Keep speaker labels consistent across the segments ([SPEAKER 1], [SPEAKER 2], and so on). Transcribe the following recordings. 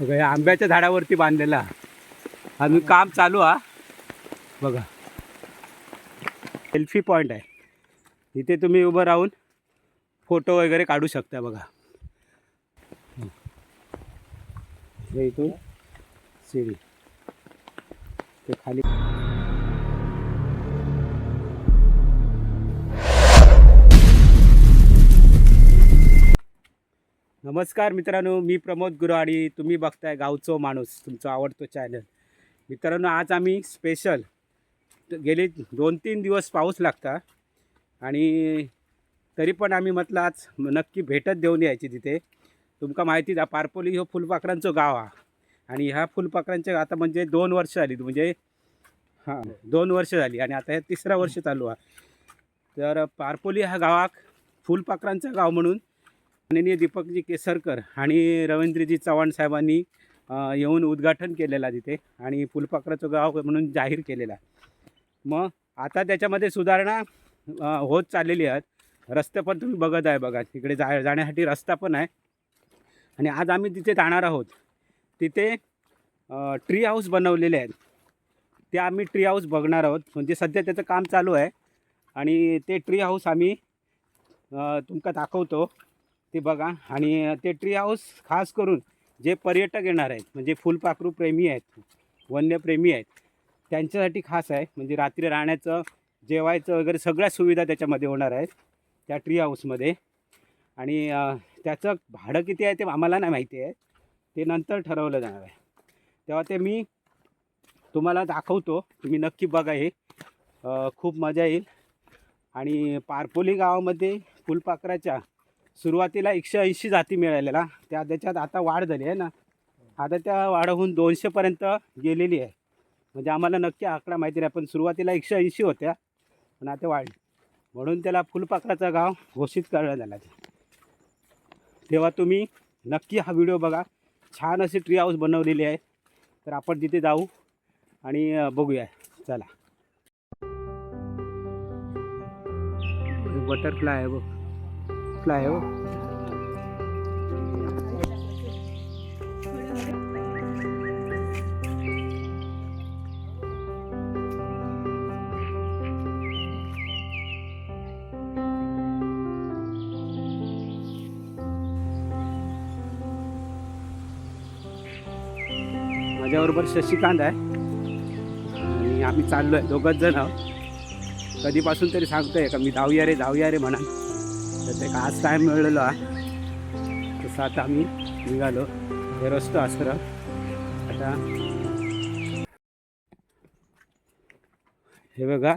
[SPEAKER 1] बघा या आंब्याच्या झाडावरती बांधलेला. अजून काम चालू हा. बघा. सेल्फी पॉईंट आहे. इथे तुम्ही उभं राहून फोटो वगैरे काढू शकता बघा. इथून सिडी. ते खाली नमस्कार मित्रांनो मी प्रमोद गुरवाडी. तुम्ही बघताय गावचो माणूस तुमचा आवडतो चॅनल मित्रांनो आज आम्ही स्पेशल गेले दोन तीन दिवस पाऊस लागता आणि तरी पण आम्ही म्हटलं आज नक्की भेटत देऊन यायची तिथे. तुमका माहितीच द्या पारपोली हो फुलपाखरांचं गाव हा. आणि ह्या फुलपाखरांचे आता म्हणजे दोन वर्ष झाली म्हणजे हां दोन वर्ष झाली आणि आता हे तिसरा वर्ष चालू आहे तर पारपोली ह्या गावाक फुलपाखरांचं गाव म्हणून माननीय दीपकजी केसरकर आणि रवींद्रजी चव्हाण साहेबांनी येऊन उद्घाटन केलेला तिथे आणि फुलपाखराचं गाव म्हणून जाहीर केलेला मग आता त्याच्यामध्ये सुधारणा होत चाललेली आहेत. रस्ते पण तुम्ही बघत आहे बघा तिकडे जा जाण्यासाठी रस्ता पण आहे. आणि आज आम्ही तिथे जाणार आहोत तिथे ट्री हाऊस बनवलेले आहेत. ते आम्ही ट्री हाऊस बघणार आहोत. म्हणजे सध्या त्याचं काम चालू आहे आणि ते ट्री हाऊस आम्ही तुमका दाखवतो. ते बघा. आणि ते ट्री हाऊस खास करून जे पर्यटक येणार आहेत म्हणजे फुलपाखरू प्रेमी आहेत वन्यप्रेमी आहेत त्यांच्यासाठी खास आहे. म्हणजे रात्री राहण्याचं जेवायचं वगैरे सगळ्या सुविधा त्याच्यामध्ये होणार आहेत त्या ट्री हाऊसमध्ये आणि त्याचं भाडं किती आहे ते आम्हाला नाही माहिती आहे. ते नंतर ठरवलं जाणार आहे. तेव्हा ते मी तुम्हाला दाखवतो. तुम्ही नक्की बघा हे. खूप मजा येईल. आणि पारपोली गावामध्ये फुलपाखराच्या सुरुवातीला एकशे ऐंशी जाती मिळालेला. त्या त्याच्यात आता वाढ झाली आहे ना. आता त्या वाढहून दोनशेपर्यंत गेलेली आहे. म्हणजे आम्हाला नक्की आकडा माहिती नाही पण सुरुवातीला एकशे ऐंशी होत्या. पण आता वाढली म्हणून त्याला फुलपाखराचा गाव घोषित करण्यात आला तेव्हा तुम्ही नक्की हा व्हिडिओ बघा. छान अशी ट्री हाऊस बनवलेली आहे. तर आपण तिथे जाऊ आणि बघूया. चला. बटरफ्लाय आहे बघ. फ्लाय हो. माझ्याबरोबर शशिकांत आहे. आणि आम्ही चाललो आहे दोघंच जण आहोत. कधीपासून तरी सांगतोय का मी जाऊया रे जाऊया रे म्हणा तर ते आज टाईम मिळलेलो. आहे तसं आता आम्ही निघालो. हे रस्तो असं आता हे बघा.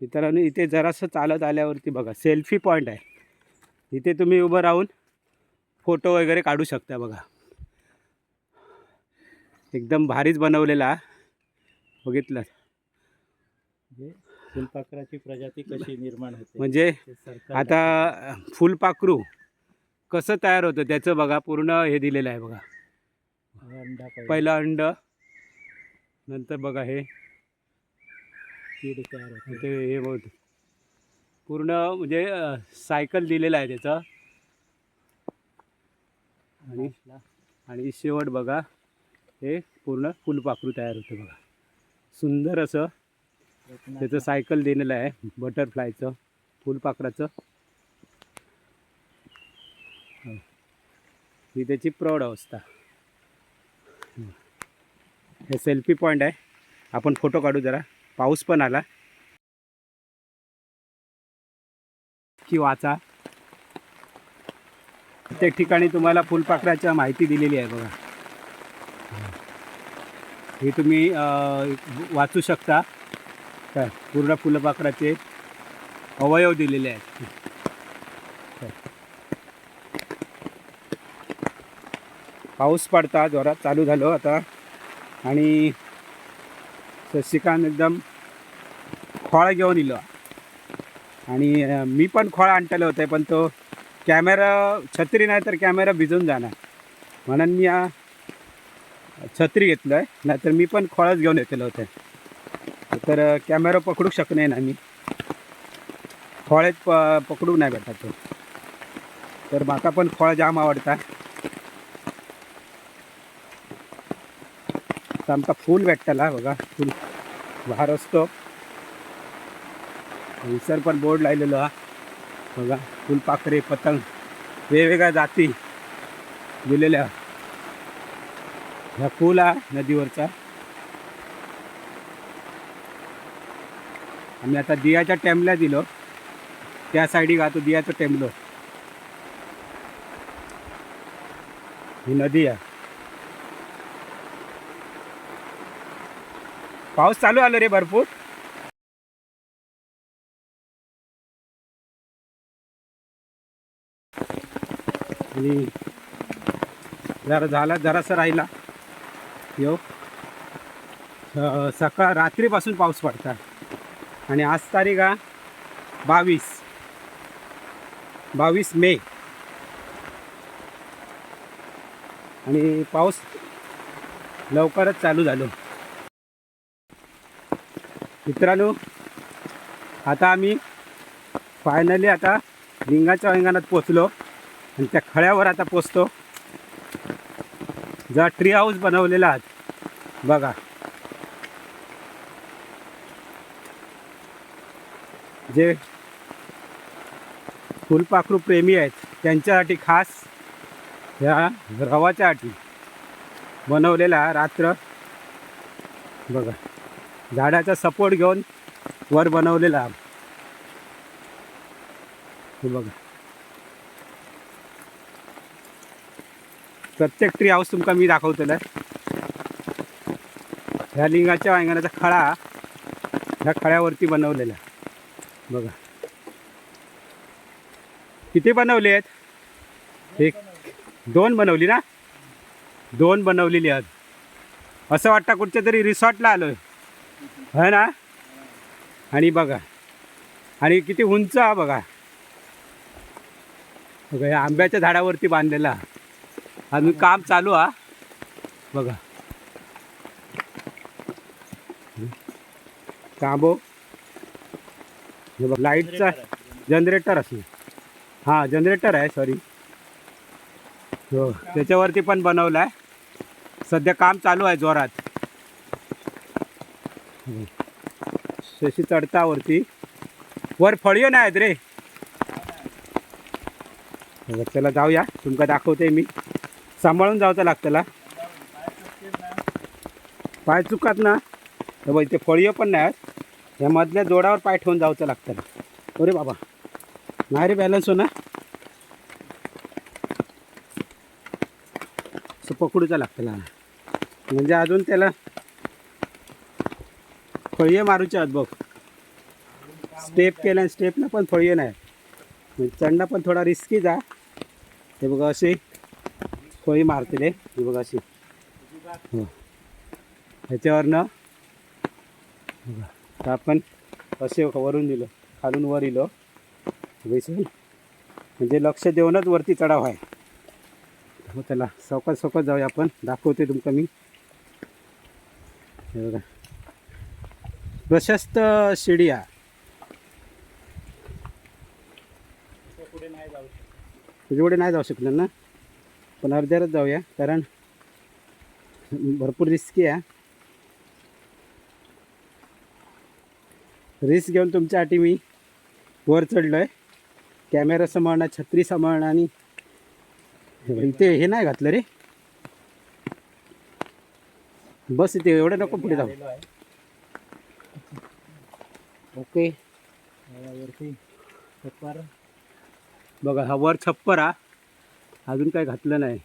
[SPEAKER 1] मित्रांनो इथे जरासं चालत आल्यावरती बघा. सेल्फी पॉईंट आहे. इथे तुम्ही उभं राहून फोटो वगैरे काढू शकता बघा. एकदम भारीच बनवलेला बघितलं.
[SPEAKER 2] फुलपाखराची प्रजाती कशी निर्माण होते?
[SPEAKER 1] म्हणजे आता फुलपाखरू कसं तयार होतं त्याचं बघा पूर्ण हे दिलेलं आहे बघा.
[SPEAKER 2] अंडा.
[SPEAKER 1] पहिलं अंड नंतर बघा हे.
[SPEAKER 2] कीड तयार होते.
[SPEAKER 1] ते हे बघ. पूर्ण म्हणजे सायकल दिलेलं आहे त्याचं. आणि आणि शेवट बघा हे पूर्ण फुलपाखरू तयार होतं बघा. सुंदर असं त्याचं सायकल दिलेलं आहे बटरफ्लायचं फुलपाखराचं. हो. त्याची प्रौढ अवस्था. हं. सेल्फी पॉईंट आहे. आपण फोटो काढू जरा. पाऊस पण आला. की वाचा. प्रत्येक ठिकाणी तुम्हाला फुलपाखराच्या माहिती दिलेली आहे बघा. हे तुम्ही वाचू शकता. काय पूर्ण फुलपाखराचे अवयव दिलेले आहेत. पाऊस पडता जोरात चालू झालो आता. आणि शशिकांत एकदम खोळा घेऊन इलो आणि मी पण खोळा आणलेलं होते पण तो कॅमेरा छत्री नाही तर कॅमेरा भिजून जाणार. म्हणून मी छत्री घेतलं आहे नाहीतर मी पण खोळाच घेऊन येतलं होतं. तर कॅमेरा पकडू शकणे ना मी खोळेत प पकडू नाही भेटत तो. तर माका पण फळ जाम आवडता. तर आमका फूल भेटतला बघा फूल भार असतो. विसर पण बोर्ड लायलेलो हा. बघा फुलपाखरे पतंग वेगवेगळ्या जाती दिलेल्या. ह्या पूल हा नदीवरचा. आम्ही आता दियाच्या टेमला दिलो. त्या साईडी गातो दियाचं टेमलो ही नदी आहे. पाऊस चालू आलो रे भरपूर. आणि जरा झाला जरासा राहिला. येऊ सकाळ रात्रीपासून पाऊस पडता आणि आज तारीख हा बावीस. बावीस मे. आणि पाऊस लवकरच चालू झालो. मित्रांनो आता आम्ही फायनली आता रिंगाच्या अंगणात पोचलो आणि त्या खळ्यावर आता पोचतो जरा ट्री हाऊस बनवलेला आहात बघा. जे फुलपाखरू प्रेमी आहेत त्यांच्यासाठी खास ह्या रवाच्या अटी बनवलेला रात्र. बघा झाडाचा सपोर्ट घेऊन वर बनवलेला बघा. प्रत्येक ट्री हाऊस तुमका मी दाखवतोय. ह्या लिंगाच्या वांगणाचा खळा ह्या खळ्यावरती बनवलेला. बघा. किती बनवले आहेत? एक दोन बनवली ना? दोन बनवलेली आहेत. असं वाटतं कुठच्या तरी रिसॉर्टला आलोय. है ना? आणि बघा. आणि किती उंच हा बघा. बघा या आंब्याच्या झाडावरती बांधलेला. अजून काम चालू हा. बघा. कांबो. हे बघ लाईटचा जनरेटर असेल हां जनरेटर आहे सॉरी हो त्याच्यावरती पण बनवलं आहे सध्या काम चालू आहे जोरात. शशी चढतावरती. वर फळयो नाही आहेत रे. चला जाऊया. तुमका दाखवते मी. सांभाळून जावचं लागतला पाय चुकात ना. तर बघ इथे फळयो पण नाही आहेत. या मधल्या जोडावर पाय ठेवून जावचं लागतं. अरे बाबा. नाही रे बॅलन्स हो ना असं पकडूचा लागतं म्हणजे अजून त्याला फळीये मारूचे आहेत बघ. स्टेप केल्या स्टेपला पण फळीये नाही. म्हणजे चढणं पण थोडा रिस्कीच आहे हे बघा अशी फळी मारतील हे बघा अशी. हो. ह्याच्यावरनं. बघा. तर आपण असे वरून दिलं खालून वर इलो. बैसून म्हणजे लक्ष देऊनच वरती चढाव आहे. हो त्याला सोकत सोकत जाऊया आपण. दाखवते तुमका मी. हे बघा. प्रशस्त शिडी आहे
[SPEAKER 2] पुढे नाही जाऊ
[SPEAKER 1] नाही जाऊ शकणार ना? पण अर्ध्यारच जाऊया कारण भरपूर रिस्की आहे. रिस्क घेऊन तुमच्यासाठी मी वर चढलो आहे कॅमेरा सांभाळणं छत्री सांभाळणं आणि इथे हे नाही घातलं रे. बस इथे एवढं नको पुढे जाऊ. ओके.
[SPEAKER 2] छप्पर
[SPEAKER 1] बघा हा वर छप्पर हा. अजून काय घातलं नाही.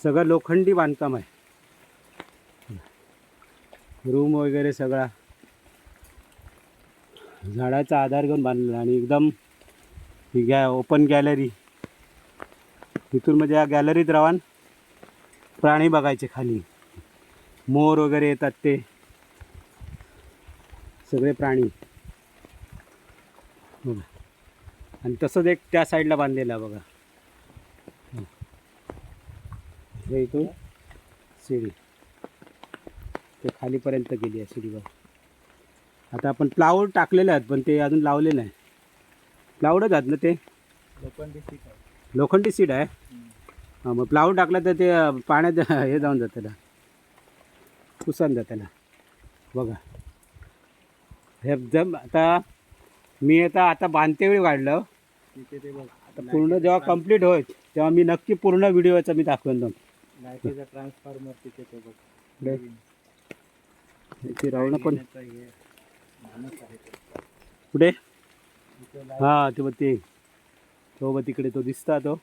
[SPEAKER 1] सगळं लोखंडी बांधकाम आहे. रूम वगैरे सगळा. झाडाचा आधार घेऊन बांधलेला आणि एकदम ही गॅ ओपन गॅलरी इथून म्हणजे या गॅलरीत राहून प्राणी बघायचे खाली. मोर वगैरे येतात ते. सगळे प्राणी. बघा. आणि तसंच एक त्या साईडला बांधलेला बघा. हे इथून शिडी. ते खालीपर्यंत गेली आहे शिडीवर आता आपण प्लाऊड टाकलेले आहेत पण ते अजून लावले नाही. प्लाऊडच आहेत ना ते?
[SPEAKER 2] लोखंडी सीट आहे.
[SPEAKER 1] लोखंडी सीड आहे? हां मग प्लाऊड टाकलं तर ते पाण्यात हे जाऊन जातं ना. पुसंदा त्याला बघा. हे एकदम आता मी आता आता बांधते वेळी काढलं.
[SPEAKER 2] तिथे ते बघ.
[SPEAKER 1] आता पूर्ण जेव्हा कंप्लीट होईल तेव्हा मी नक्की पूर्ण व्हिडिओचा मी दाखवेन दोन
[SPEAKER 2] ट्रान्सफॉर्मर तिथे
[SPEAKER 1] रावणं पण
[SPEAKER 2] याचा हे तो.
[SPEAKER 1] हां ते बघ ते. तो बघ तिकडे तो दिसता तो.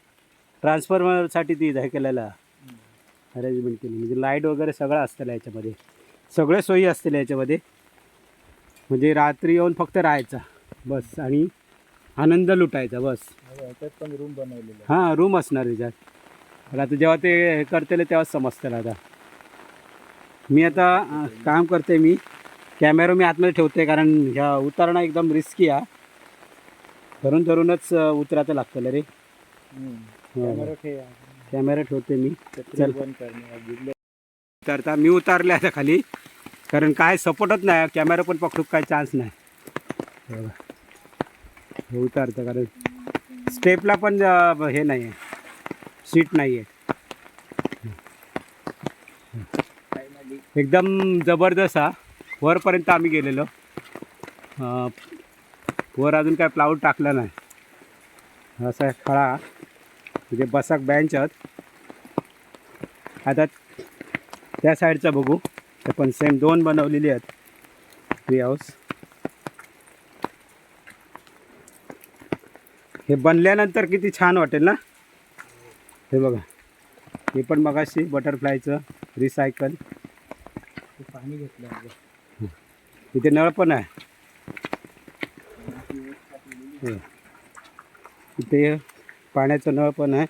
[SPEAKER 1] ट्रान्सफॉर्मरसाठी ती हे केलेला. अरेंजमेंट केली. म्हणजे लाइट वगैरे सगळं असतं याच्यामध्ये. सगळे सोयी असतील याच्यामध्ये. म्हणजे रात्री येऊन फक्त राहायचा. बस. आणि आनंद लुटायचा. बस.
[SPEAKER 2] पण रूम बनवलेला.
[SPEAKER 1] हां रूम असणार त्याच्यात आता जेव्हा ते हे करतील तेव्हाच समजतं आता. मी आता काम करते मी. कॅमेरा मी आतमध्ये ठेवते कारण ह्या उतरणं एकदम रिस्की आहे. धरून धरूनच उतरायचं लागतं रे. हो.
[SPEAKER 2] कॅमेरा ठेव.
[SPEAKER 1] कॅमेरा ठेवते मी. चल. उतरता. मी उतारले आता खाली. कारण काय सपोर्टच नाही. कॅमेरा पण पकडूक काय चान्स नाही. हे. उतारतं कारण स्टेपला पण हे नाही आहे सीट नाही आहे एकदम जबरदस्त हा. वरपर्यंत आम्ही गेलेलो. वर अजून काय प्लाऊड टाकला नाही. असा आहे खळा म्हणजे बसाक बेंच आहेत. आता त्या साईडचा बघू. ते पण सेम दोन बनवलेली आहेत. ट्री हाऊस हे बनल्यानंतर किती छान वाटेल ना? हे बघा. हे पण मगाशी बटरफ्लायचं रिसायकल
[SPEAKER 2] पाणी घेतलं
[SPEAKER 1] इथे नळ पण आहे. इथे पाण्याचं नळ पण आहे.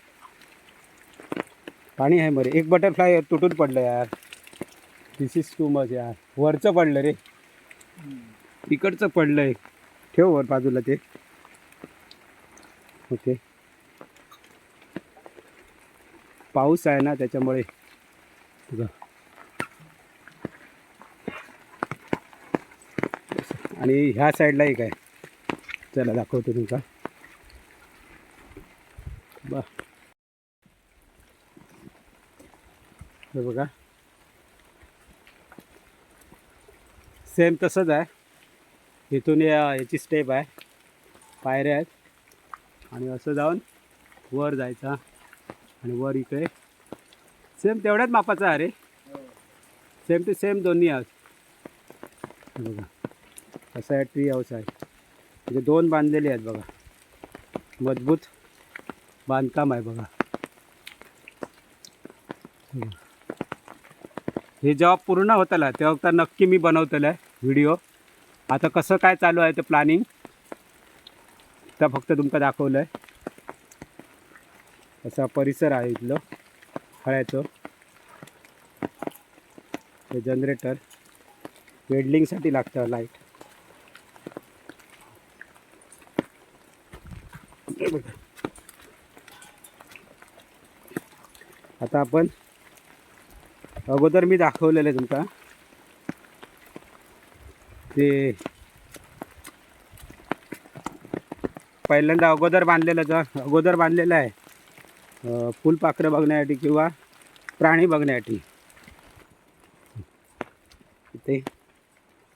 [SPEAKER 1] पाणी आहे मरे. एक बटरफ्लाय तुटून पडलं यार. दिस इज टू मच यार. वरचं पडलं रे. इकडचं पडलं आहे ठेव वर बाजूला ते. ओके. पाऊस आहे ना त्याच्यामुळे. तुझं आणि ह्या साईडला एक आहे. चला दाखवतो तुमचा. बा. हे बघा. सेम तसंच आहे. इथून या याची स्टेप आहे. पायऱ्या आहेत. आणि असं जाऊन वर जायचा. आणि वर इकडे. सेम तेवढ्याच मापाचा आहे रे. सेम टू सेम दोन्ही आहेत. बघा. असा आहे ट्री हाऊस आहे. म्हणजे दोन बांधलेले आहेत बघा. मजबूत बांधकाम आहे बघा. हे जेव्हा पूर्ण होतलं तेव्हा तर नक्की मी बनवतलं आहे व्हिडिओ आता कसं काय चालू आहे ते प्लॅनिंग तर फक्त तुमका दाखवलं आहे असा परिसर आहे इथलं हळ्याचं. हे जनरेटर वेल्डिंगसाठी लागतं लाइट हे बघा. आता आपण अगोदर मी दाखवलेलं आहे तुमका. ते पहिल्यांदा अगोदर बांधलेलं जर अगोदर बांधलेलं आहे फुलपाखरं बघण्यासाठी किंवा प्राणी बघण्यासाठी. ते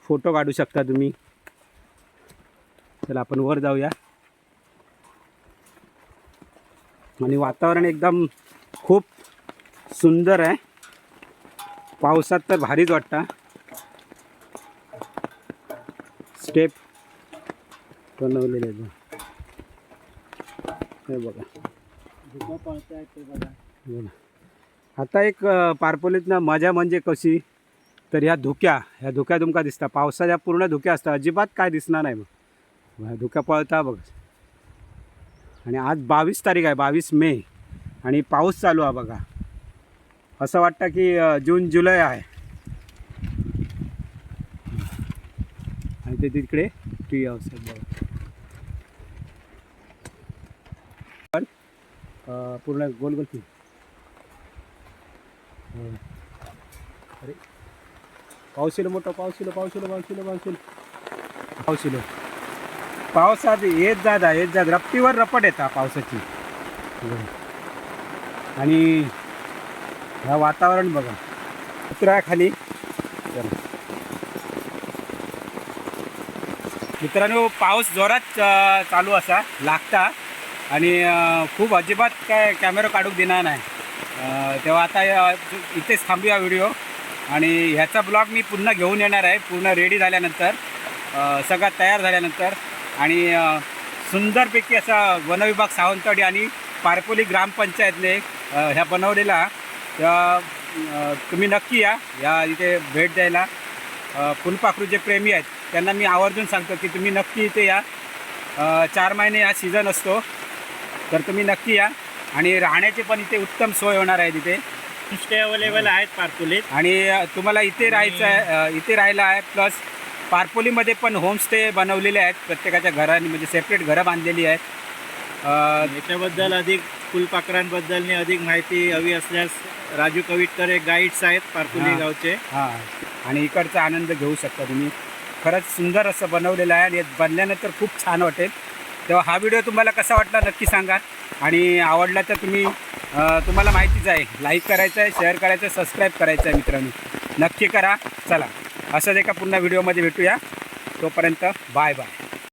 [SPEAKER 1] फोटो काढू शकता तुम्ही. चला आपण वर जाऊया. आणि वातावरण एकदम खूप सुंदर आहे. पावसात तर भारीच वाटतं. स्टेप बनवलेले आहेत हे बघा. आता एक अ, पारपोलीतनं मजा म्हणजे कशी? तर ह्या धुक्या ह्या धुक्या तुमका दिसता. पावसाच्या पूर्ण धुक्या असतात. अजिबात काय दिसणार नाही मग ह्या धुक्या पळता बघ. आणि आज बावीस तारीख आहे बावीस मे. आणि पाऊस चालू आहे बघा. असं वाटतं की जून जुलै आहे. आणि ते तिकडे ट्री हाऊस आहे बघा. पण पूर्ण गोल गोल फिर अरे. पाऊस येलो मोठा पाऊस येलो पाऊस येलो पाऊस येलो पाऊस येलो पाऊस येलो पावसात येत जात येत जात रप्तीवर रपट येतात पावसाची. आणि ह्या वातावरण बघा. उतरा खाली मित्रांनो पाऊस जोरात चालू असा लागता. आणि खूप अजिबात काय कॅमेरा काढूक देणार नाही. तेव्हा आता इथेच थांबूया व्हिडिओ आणि ह्याचा ब्लॉग मी पुन्हा घेऊन येणार आहे. पूर्ण रेडी झाल्यानंतर सगळा तयार झाल्यानंतर. आणि सुंदरपैकी असा वनविभाग सावंतवाडी आणि पारपोली ग्रामपंचायतने ह्या बनवलेला अ, तुम्ही नक्की या या इथे भेट द्यायला. फुलपाखरू जे प्रेमी आहेत. त्यांना मी आवर्जून सांगतो की तुम्ही नक्की इथे या. चार महिने हा सीझन असतो. तर तुम्ही नक्की या. आणि राहण्याची पण इथे उत्तम सोय होणार आहे तिथे.
[SPEAKER 2] स्टे अवेलेबल आहेत पार्कुलीत
[SPEAKER 1] आणि तुम्हाला इथे राहायचं आहे इथे राहायला आहे. प्लस पारपोलीमध्ये पण होमस्टे बनवलेले आहेत. प्रत्येकाच्या घरांनी म्हणजे सेपरेट घरं बांधलेली आहेत.
[SPEAKER 2] याच्याबद्दल अधिक फुलपाखरांबद्दल अधिक माहिती हवी असल्यास राजू कविटकर हे गाईड्स आहेत पार्कुली
[SPEAKER 1] हा.
[SPEAKER 2] गावचे.
[SPEAKER 1] हां. आणि इकडचा आनंद घेऊ शकता तुम्ही. खरंच सुंदर असं बनवलेलं आहे आणि बनल्यानंतर खूप छान वाटेल. तेव्हा हा व्हिडिओ तुम्हाला कसा वाटला नक्की सांगा. आणि आवडला तर तुम्ही अ, तुम्हाला माहितीच आहे. लाईक करायचं आहे शेअर करायचं आहे सबस्क्राईब करायचं आहे मित्रांनो. नक्की करा. चला असंच एका पुन्हा व्हिडिओमध्ये भेटूया. तोपर्यंत बाय बाय.